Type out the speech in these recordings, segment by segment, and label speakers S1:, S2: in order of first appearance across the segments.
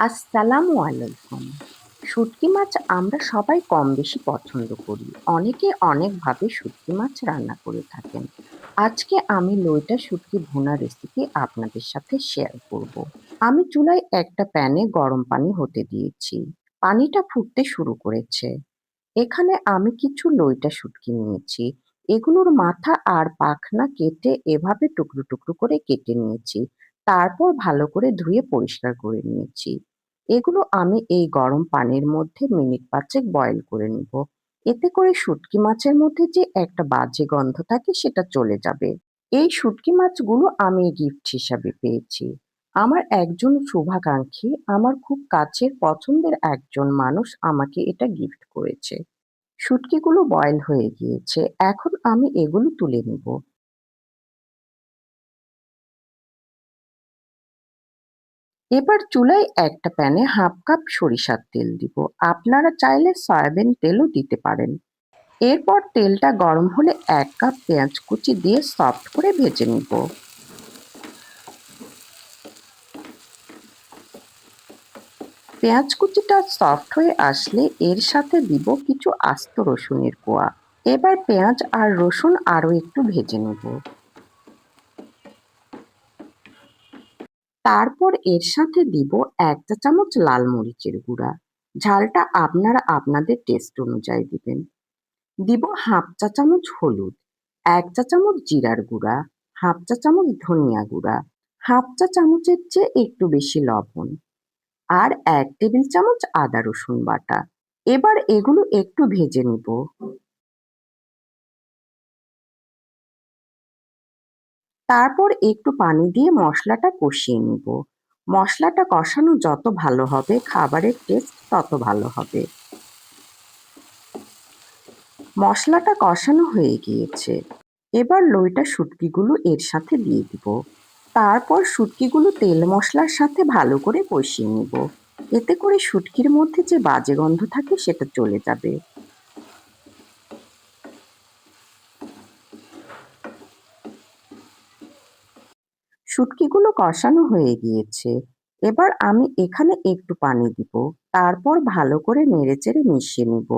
S1: আসসালামু আলাইকুম। শুটকি মাছ আমরা সবাই কম বেশি পছন্দ করি। অনেকে অনেকভাবে শুটকি মাছ রান্না করে থাকেন। আজকে আমি লইটা শুটকি ভুনা রেসিপি আপনাদের সাথে শেয়ার করব। আমি চুলায় একটা প্যানে গরম পানি হতে দিয়েছি। পানিটা ফুটতে শুরু করেছে। এখানে আমি কিছু লইটা শুটকি নিয়েছি। এগুলোর মাথা আর পাখনা কেটে এভাবে টুকরো টুকরো করে কেটে নিয়েছি। তারপর ভালো করে ধুয়ে পরিষ্কার করে নিয়েছি। এগুলো আমি এই গরম পানির মধ্যে মিনিট পাঁচেক বয়েল করে নিব। এতে করে শুটকি মাছের মধ্যে যে একটা বাজে গন্ধ থাকে সেটা চলে যাবে। এই শুটকি মাছগুলো আমি গিফট হিসাবে পেয়েছি। আমার একজন শুভাকাঙ্ক্ষী, আমার খুব কাছের পছন্দের একজন মানুষ আমাকে এটা গিফট করেছে। শুটকিগুলো বয়েল হয়ে গিয়েছে, এখন আমি এগুলো তুলে নিব। এবার চুলায় একটা প্যানে হাফ কাপ সরিষার তেল দিব। আপনারা চাইলে সয়াবিন তেলও দিতে পারেন। এরপর তেলটা গরম হলে এক কাপ পেঁয়াজ কুচি দিয়ে সফট করে ভেজে নিব। পেঁয়াজ কুচিটা সফট হয়ে আসলে এর সাথে দিব কিছু আস্ত রসুনের কোয়া। এবার পেঁয়াজ আর রসুন আরও একটু ভেজে নেব। তারপর এর সাথে দিব এক চা চামচ লাল মরিচের গুঁড়া। ঝালটা আপনারা আপনাদের টেস্ট অনুযায়ী দিবেন। দিব হাফ চা চামচ হলুদ, এক চা চামচ জিরার গুঁড়া, হাফ চা চামচ ধনিয়া গুঁড়া, হাফ চা চামচের চেয়ে একটু বেশি লবণ আর এক টেবিল চামচ আদা রসুন বাটা। এবার এগুলো একটু ভেজে নিব। তারপর একটু পানি দিয়ে মশলাটা কষিয়ে নিব। মশলাটা কষানো যত ভালো হবে, খাবারের টেস্ট তত ভালো হবে। মশলাটা কষানো হয়ে গিয়েছে। এবার লইটা শুটকিগুলো এর সাথে দিয়ে দিব। তারপর শুটকিগুলো তেল মশলার সাথে ভালো করে কষিয়ে নিব। এতে করে শুটকির মধ্যে যে বাজে গন্ধ থাকে সেটা চলে যাবে। শুটকিগুলো কষানো হয়ে গিয়েছে। এবার আমি এখানে একটু পানি দিব, তারপর ভালো করে নেড়েচেড়ে মিশিয়ে নিব।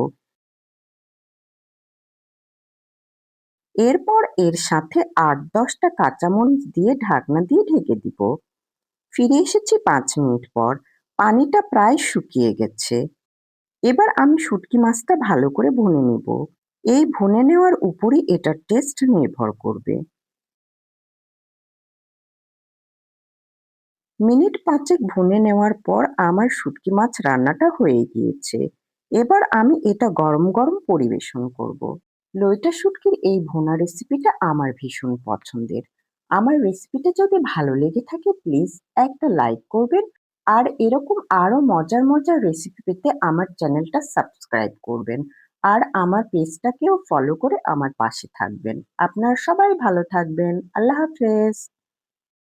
S1: এরপর এর সাথে আট দশটা কাঁচামরিচ দিয়ে ঢাকনা দিয়ে ঢেকে দিব। ফিরে এসেছি পাঁচ মিনিট পর, পানিটা প্রায় শুকিয়ে গেছে। এবার আমি শুটকি মাছটা ভালো করে ভুনে নেব। এই ভুনে নেওয়ার উপরই এটার টেস্ট নির্ভর করবে। মিনিট পাঁচেক ভুনে নেওয়ার পর আমার শুটকি মাছ রান্নাটা হয়ে গিয়েছে। এবার আমি এটা গরম গরম পরিবেশন করব। লইটা শুটকির এই ভুনা রেসিপিটা আমার ভীষণ পছন্দের। আমার রেসিপিটা যদি ভালো লেগে থাকে প্লিজ একটা লাইক করবেন আর এরকম আরও মজার মজার রেসিপি পেতে আমার চ্যানেলটা সাবস্ক্রাইব করবেন আর আমার পেজটাকেও ফলো করে আমার পাশে থাকবেন। আপনারা সবাই ভালো থাকবেন। আল্লাহ হাফেজ।